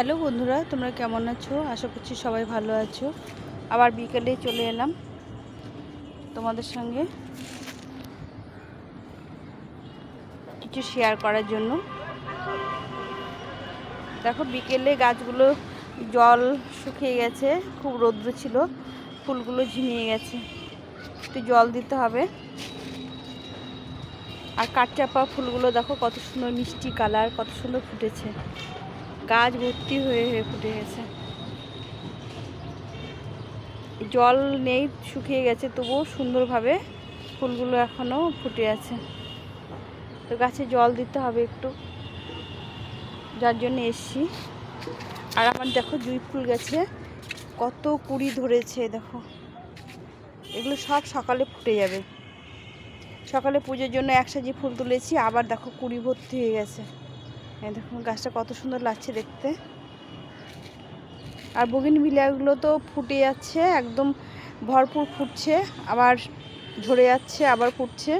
Hello বন্ধুরা, তোমরা কেমন আছো? আশা করছি সবাই ভালো আছো। আবার বিকেলে চলে এলাম তোমাদের সঙ্গে কিছু শেয়ার করার জন্য। দেখো, বিকেলে গাছগুলো জল শুকিয়ে গেছে, খুব রৌদ্র ছিল, ফুলগুলো ঝিমিয়ে গেছে। একটু জল দিতে হবে। আর কাঠচাপা ফুলগুলো দেখো, কত সুন্দর মিষ্টি কালার, কত সুন্দর ফুটেছে। গাছ ভর্তি হয়ে হয়ে ফুটে গেছে। জল নেই, শুকিয়ে গেছে, তবুও সুন্দরভাবে ফুলগুলো এখনও ফুটে আছে। তো গাছে জল দিতে হবে একটু, যার জন্য এসছি। আর আমার দেখো জুঁই ফুল গেছে, কত কুড়ি ধরেছে, দেখো। এগুলো সব সকালে ফুটে যাবে। সকালে পুজোর জন্য একসাজি ফুল তুলেছি, আবার দেখো কুড়ি ভর্তি হয়ে গেছে। এই দেখুন, গাছটা কত সুন্দর লাগছে দেখতে। আর বগিন বিলাগুলো তো ফুটে যাচ্ছে, একদম ভরপুর ফুটছে, আবার ঝরে যাচ্ছে, আবার ফুটছে।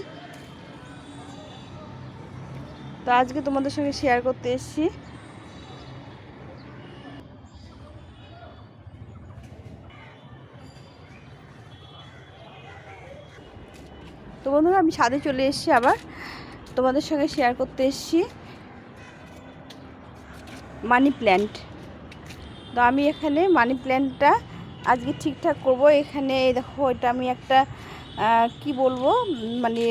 তো আজকে তোমাদের সঙ্গে শেয়ার করতে এসেছি। তো বন্ধুরা, আমি ছাদে চলে এসেছি আবার। তোমাদের সঙ্গে শেয়ার করতে এসেছি। মানি প্ল্যান্ট তো আমি এখানে মানি প্ল্যান্টটা আজকে ঠিকঠাক করব। এখানে দেখো, এটা আমি একটা কি বলব মানে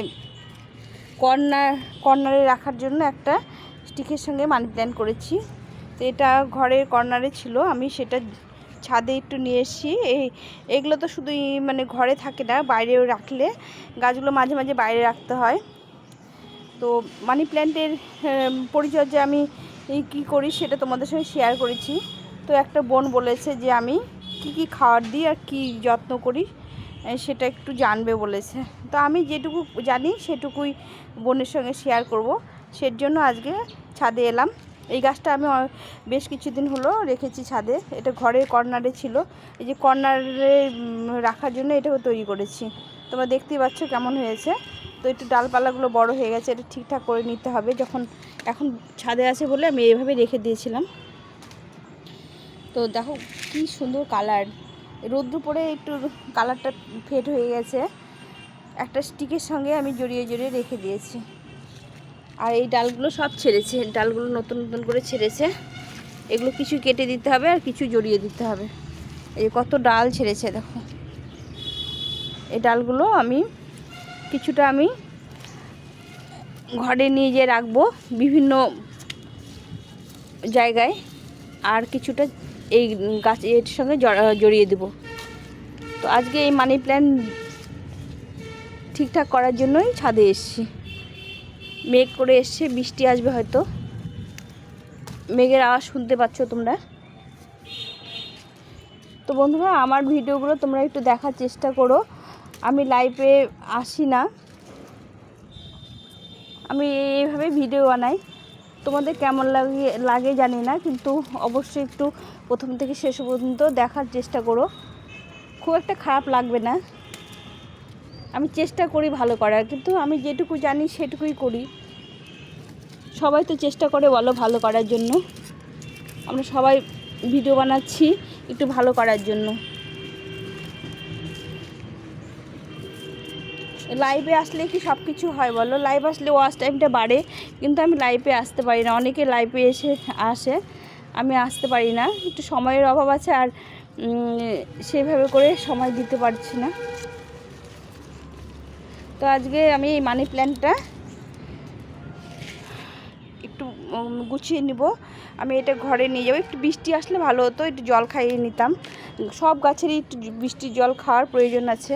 কর্নার কর্নারে রাখার জন্য একটা স্টিকের সঙ্গে মানি প্ল্যান্ট করেছি। তো এটা ঘরের কর্নারে ছিল। আমি সেটা ছাদে একটু নিয়ে এসেছি। এই, এগুলো তো শুধু মানে ঘরে থাকে না, বাইরেও রাখলে গাছগুলো মাঝে মাঝে বাইরে রাখতে হয়। তো মানি প্ল্যান্টের পরিচর্যা আমি কী করি সেটা তোমাদের সঙ্গে শেয়ার করেছি। তো একটা বোন বলেছে যে, আমি কি কি খাবার দিই আর কি যত্ন করি সেটা একটু জানবে বলেছে। তো আমি যেটুকু জানি সেটুকুই বোনের সঙ্গে শেয়ার করব। সের জন্য আজকে ছাদে এলাম। এই গাছটা আমি বেশ কিছুদিন হলো রেখেছি ছাদে। এটা ঘরের কর্নারে ছিল। এই যে কর্নারে রাখার জন্য এটাও তৈরি করেছি। তোমরা দেখতেই পাচ্ছ কেমন হয়েছে। তো একটু ডালপালাগুলো বড় হয়ে গেছে, এটা ঠিকঠাক করে নিতে হবে। যখন এখন ছাদে আছে বলে আমি এইভাবে রেখে দিয়েছিলাম। তো দেখো কি সুন্দর কালার। রৌদ্র পরে একটু কালারটা ফেড হয়ে গেছে। একটা স্টিকের সঙ্গে আমি জড়িয়ে জড়িয়ে রেখে দিয়েছি। আর এই ডালগুলো সব ছেড়েছে, ডালগুলো নতুন নতুন করে ছেড়েছে। এগুলো কিছু কেটে দিতে হবে আর কিছু জড়িয়ে দিতে হবে। এই কত ডাল ছেড়েছে দেখো। এই ডালগুলো আমি কিছুটা আমি ঘরে নিয়ে যেয়ে রাখব বিভিন্ন জায়গায় আর কিছুটা এই গাছ এর সঙ্গে জড়া- জড়িয়ে দেব। তো আজকে এই মানি প্ল্যান্ট ঠিকঠাক করার জন্যই ছাদে এসেছি। মেঘ করে এসছে, বৃষ্টি আসবে হয়তো। মেঘের আওয়াজ শুনতে পাচ্ছ তোমরা। তো বন্ধুরা, আমার ভিডিওগুলো তোমরা একটু দেখার চেষ্টা করো। আমি লাইভে আসি না। আমি এইভাবে ভিডিও বানাই। তোমাদের কেমন লাগে লাগে জানি না, কিন্তু অবশ্যই একটু প্রথম থেকে শেষ পর্যন্ত দেখার চেষ্টা করো। খুব একটা খারাপ লাগবে না। আমি চেষ্টা করি ভালো করার, কিন্তু আমি যেটুকু জানি সেটুকুই করি। সবাই তো চেষ্টা করে বলো ভালো করার জন্য। আমরা সবাই ভিডিও বানাচ্ছি একটু ভালো করার জন্য। লাইভে আসলে কি সব কিছু হয় বলো? লাইভ আসলে ওয়াচ টাইমটা বাড়ে, কিন্তু আমি লাইভে আসতে পারি না। অনেকে লাইভে এসে আসে, আমি আসতে পারি না। একটু সময়ের অভাব আছে আর সেভাবে সেইভাবে করে সময় দিতে পারছি না। তো আজকে আমি এই মানি প্ল্যান্টটা একটু উম, গুছিয়ে নিব। আমি এটা ঘরে নিয়ে যাব। একটু বৃষ্টি আসলে ভালো হতো, একটু জল খাইয়ে নিতাম। সব গাছেরই একটু বৃষ্টির জল খাওয়ার প্রয়োজন আছে।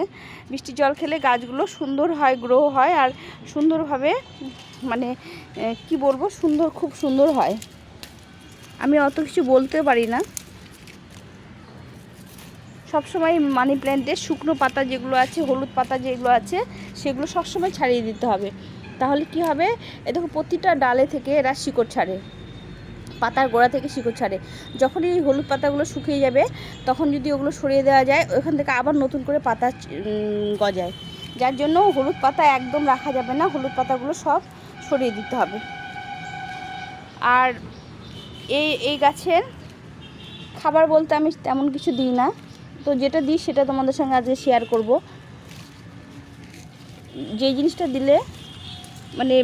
বৃষ্টির জল খেলে গাছগুলো সুন্দর হয় গ্রো হয় আর সুন্দরভাবে মানে কি বলব, সুন্দর, খুব সুন্দর হয়। আমি অত কিছু বলতে পারি না। সবসময় মানি প্ল্যান্টের শুকনো পাতা যেগুলো আছে, হলুদ পাতা যেগুলো আছে, সেগুলো সবসময় ছাড়িয়ে দিতে হবে। তাহলে কি হবে? এ দেখো, প্রতিটা ডালে থেকে এরা শিকড় ছাড়ে। পাতার গোড়া থেকে শিকড় ছাড়ে। যখনই এই হলুদ পাতাগুলো শুকিয়ে যাবে, তখন যদি ওগুলো সরিয়ে দেওয়া যায়, ওখান থেকে আবার নতুন করে পাতা গজায়। যার জন্য হলুদ পাতা একদম রাখা যাবে না, হলুদ পাতাগুলো সব সরিয়ে দিতে হবে। আর এই এই গাছের খাবার বলতে আমি তেমন কিছু দিই না। তো যেটা দিই সেটা তোমাদের সঙ্গে আজকে শেয়ার করব। যে জিনিসটা দিলে মানে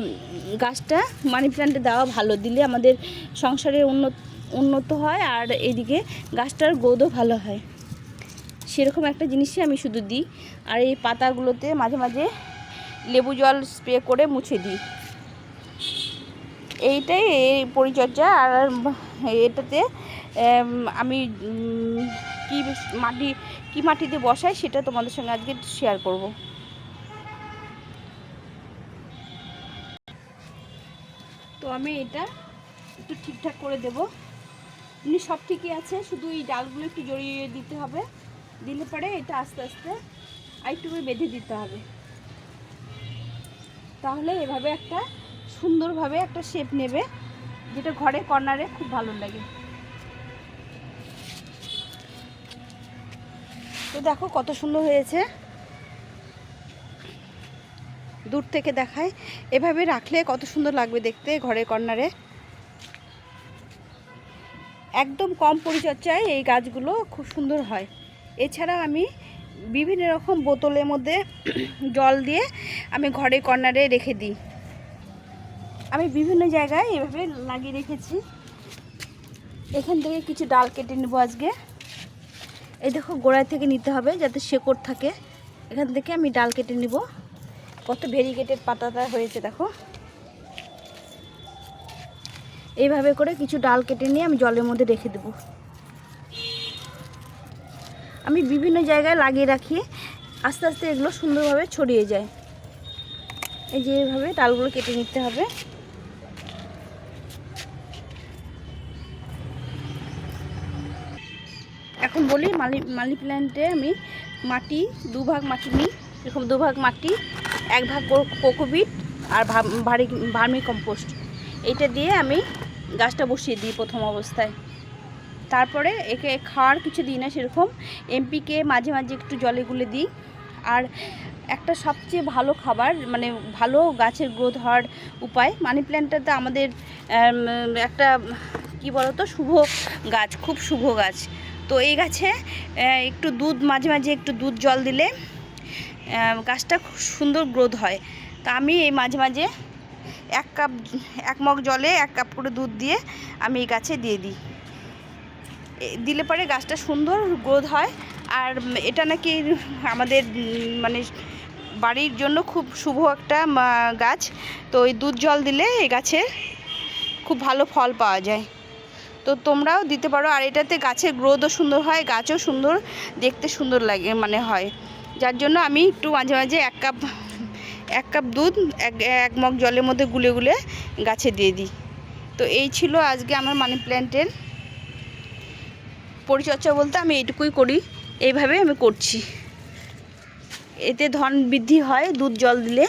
গাছটা মানি প্ল্যান্টে দেওয়া ভালো, দিলে আমাদের সংসারে উন্নত উন্নত হয় আর এদিকে গাছটার গোদও ভালো হয়। সেরকম একটা জিনিসই আমি শুধু দিই। আর এই পাতাগুলোতে মাঝে মাঝে লেবু জল স্প্রে করে মুছে দিই। এইটাই এই পরিচর্যা। আর এটাতে আমি কি মাটি, কি মাটিতে বসাই সেটা তোমাদের সঙ্গে আজকে শেয়ার করব। আমি এটা একটু ঠিকঠাক করে দেব। এমনি সব ঠিকই আছে, শুধু এই ডালগুলো একটু জড়িয়ে দিতে হবে। দিলে পরে এটা আস্তে আস্তে আরেকটু করে বেঁধে দিতে হবে। তাহলে এভাবে একটা সুন্দরভাবে একটা শেপ নেবে, যেটা ঘরে কর্নারে খুব ভালো লাগে। তো দেখো কত সুন্দর হয়েছে। দূর থেকে দেখায়। এভাবে রাখলে কত সুন্দর লাগবে দেখতে ঘরে কর্নারে। একদম কম পরিচর্যায় এই গাছগুলো খুব সুন্দর হয়। এছাড়া আমি বিভিন্ন রকম বোতলের মধ্যে জল দিয়ে আমি ঘরে কর্নারে রেখে দিই। আমি বিভিন্ন জায়গায় এভাবে লাগিয়ে রেখেছি। এখান থেকে কিছু ডাল কেটে নেব আজকে। এই দেখো গোড়ায় থেকে নিতে হবে যাতে শেকড় থাকে। এখান থেকে আমি ডাল কেটে নেব। কত ভেরিগেটেড পাতাটা হয়েছে, দেখো। এইভাবে করে কিছু ডাল কেটে নিয়ে আমি জলের মধ্যে রেখে দেব। আমি বিভিন্ন জায়গায় লাগিয়ে রাখি, আস্তে আস্তে এগুলো সুন্দরভাবে ছড়িয়ে যায়। এই যে এইভাবে ডালগুলো কেটে নিতে হবে। এখন বলি মালি মানি প্ল্যান্টে আমি মাটি, দুভাগ মাটি নিই, এরকম দুভাগ মাটি এক ভাগ কোকোবিট আর ভারী, ভার্মি কম্পোস্ট। এইটা দিয়ে আমি গাছটা বসিয়ে দিই প্রথম অবস্থায়। তারপরে একে খাওয়ার কিছু দিই না সেরকম। এমপিকে মাঝে মাঝে একটু জলে গুলে দিই। আর একটা সবচেয়ে ভালো খাবার মানে ভালো গাছের গ্রোথ হওয়ার উপায় মানি প্ল্যান্টটাতে আমাদের একটা কি বলতো, শুভ গাছ, খুব শুভ গাছ। তো এই গাছে একটু দুধ, মাঝে মাঝে একটু দুধ জল দিলে গাছটা খুব সুন্দর গ্রোথ হয়। তা আমি এই মাঝে মাঝে এক কাপ এক মগ জলে এক কাপ করে দুধ দিয়ে আমি এই গাছে দিয়ে দিই। দিলে পরে গাছটা সুন্দর গ্রোথ হয়। আর এটা নাকি আমাদের মানে বাড়ির জন্য খুব শুভ একটা গাছ। তো ওই দুধ জল দিলে এই গাছে খুব ভালো ফল পাওয়া যায়। তো তোমরাও দিতে পারো। আর এটাতে গাছের গ্রোথও সুন্দর হয়, গাছও সুন্দর, দেখতে সুন্দর লাগে মানে হয়। যার জন্য আমি একটু মাঝে মাঝে এক কাপ এক কাপ দুধ, এক মগ জলের মধ্যে গুলে গুলে গাছে দিয়ে দিই। তো এই ছিল আজকে আমার মানি প্ল্যান্টের পরিচর্যা বলতে আমি এইটুকুই করি। এইভাবে আমি করছি। এতে ধন বৃদ্ধি হয়, দুধ জল দিলে।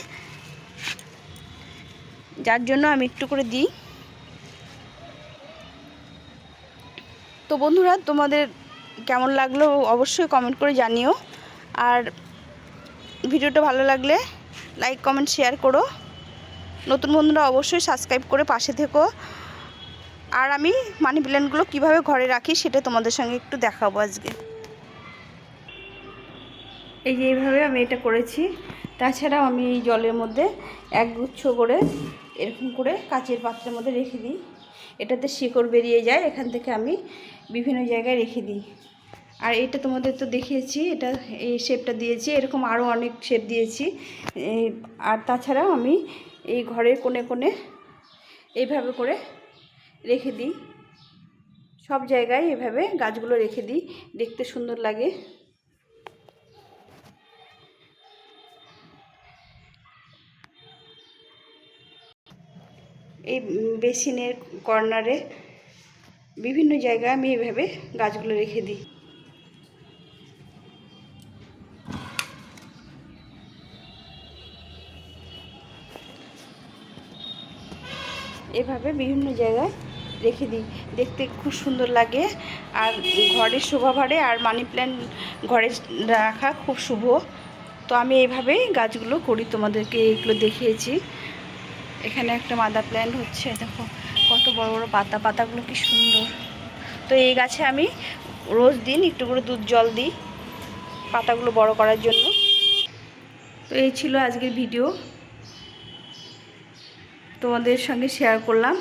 যার জন্য আমি একটু করে দিই। তো বন্ধুরা, তোমাদের কেমন লাগল অবশ্যই কমেন্ট করে জানিও। আর ভিডিওটা ভালো লাগলে লাইক কমেন্ট শেয়ার করো। নতুন বন্ধুরা অবশ্যই সাবস্ক্রাইব করে পাশে থেকো। আর আমি মানি প্ল্যান্টগুলো কীভাবে ঘরে রাখি সেটা তোমাদের সঙ্গে একটু দেখাবো আজকে। এই যে এইভাবে আমি এটা করেছি। তাছাড়াও আমি এই জলের মধ্যে এক গুচ্ছ করে এরকম করে কাচের পাত্রের মধ্যে রেখে দিই। এটাতে শিকড় বেরিয়ে যায়, এখান থেকে আমি বিভিন্ন জায়গায় রেখে দিই। আর এটা তোমাদের তো দেখিয়েছি, এটা এই শেপটা দিয়েছি, এরকম আরও অনেক শেপ দিয়েছি। আর তাছাড়াও আমি এই ঘরের কোণে কোণে এইভাবে করে রেখে দিই। সব জায়গায় এভাবে গাছগুলো রেখে দিই, দেখতে সুন্দর লাগে। এই বেসিনের কর্নারে বিভিন্ন জায়গায় আমি এভাবে গাছগুলো রেখে দিই। এভাবে বিভিন্ন জায়গায় রেখে দিই। দেখতে খুব সুন্দর লাগে। আর ঘরের শোভা বাড়ে আর মানি প্ল্যান্ট ঘরে রাখা খুব শুভ। তো আমি এইভাবেই গাছগুলো করি, তোমাদেরকে এগুলো দেখিয়েছি। এখানে একটা মাদার প্ল্যান্ট হচ্ছে, দেখো কত বড় বড় পাতা, পাতাগুলো কি সুন্দর। তো এই গাছে আমি রোজ দিন একটু করে দুধ, জল দিই পাতাগুলো বড় করার জন্য। তো এই ছিল আজকের ভিডিও তোমাদের সঙ্গে শেয়ার করলাম।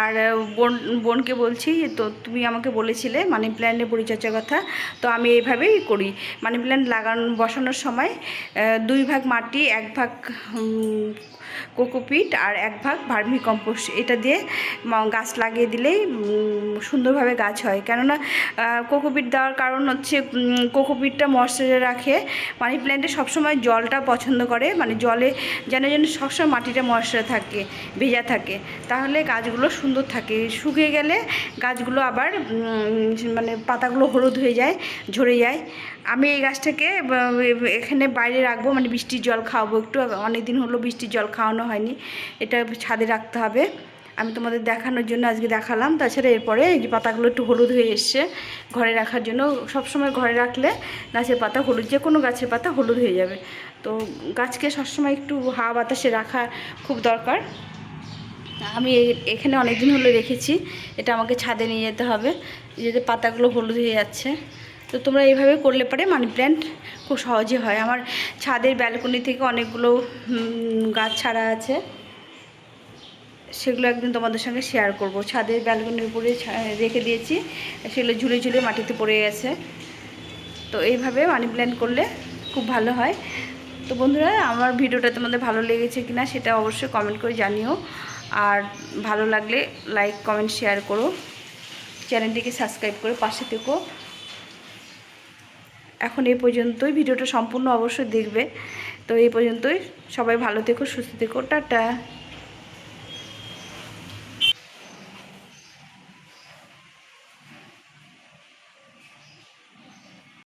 আর বোন, বোনকে বলছি, তো তুমি আমাকে বলেছিলে মানি প্ল্যান্টের পরিচর্যার কথা, তো আমি এইভাবেই করি। মানি প্ল্যান্ট লাগানো, বসানোর সময় দুই ভাগ মাটি, এক ভাগ কোকোপিট আর এক ভাগ ভার্মি কম্পোস্ট এটা দিয়ে গাছ লাগিয়ে দিলেই সুন্দরভাবে গাছ হয়। কেননা কোকোপিট দেওয়ার কারণ হচ্ছে কোকোপিটটা ময়শ্চারে রাখে, মানি প্ল্যান্টে সবসময় জলটা পছন্দ করে মানে জলে যেন যেন সবসময় মাটিটা ময়শ্চারে থাকে, ভেজা থাকে। তাহলে গাছগুলো সুন্দর থাকে। শুকিয়ে গেলে গাছগুলো আবার মানে পাতাগুলো হলুদ হয়ে যায়, ঝরে যায়। আমি এই গাছটাকে এখানে বাইরে রাখব মানে বৃষ্টির জল খাওয়াবো একটু অনেক দিন হলো বৃষ্টির জল খাওয়ানো হয়নি। এটা ছাদে রাখতে হবে। আমি তোমাদের দেখানোর জন্য আজকে দেখালাম। তাছাড়া এরপরে এই যে পাতাগুলো একটু হলুদ হয়ে এসছে, ঘরে রাখার জন্য। সবসময় ঘরে রাখলে গাছের পাতা হলুদ, যে কোনো গাছের পাতা হলুদ হয়ে যাবে। তো গাছকে সবসময় একটু হাওয়া বাতাসে রাখা খুব দরকার। আমি এখানে অনেক দিন হলো রেখেছি। এটা আমাকে ছাদে নিয়ে যেতে হবে। যেতে পাতাগুলো হলুদ হয়ে যাচ্ছে। তো তোমরা এইভাবে করলে পারে মানি প্ল্যান্ট খুব সহজে হয়। আমার ছাদের ব্যালকনি থেকে অনেকগুলো গাছ ছাড়া আছে। সেগুলো একদিন তোমাদের সঙ্গে শেয়ার করব। ছাদের ব্যালকনির উপরে রেখে দিয়েছি। সেগুলো ঝুলে ঝুলে মাটিতে পড়ে গেছে। তো এইভাবে মানি প্ল্যান্ট করলে খুব ভালো হয়। তো বন্ধুরা, আমার ভিডিওটা তোমাদের ভালো লেগেছে কিনা সেটা অবশ্যই কমেন্ট করে জানিও। আর ভালো লাগলে লাইক কমেন্ট শেয়ার করো। চ্যানেলটিকে সাবস্ক্রাইব করে পাশে থেকো। এখন এই পর্যন্তই। ভিডিওটা সম্পূর্ণ অবশ্যই দেখবে। তো এই পর্যন্তই। সবাই ভালো থেকো, সুস্থ থেকো। টাটা।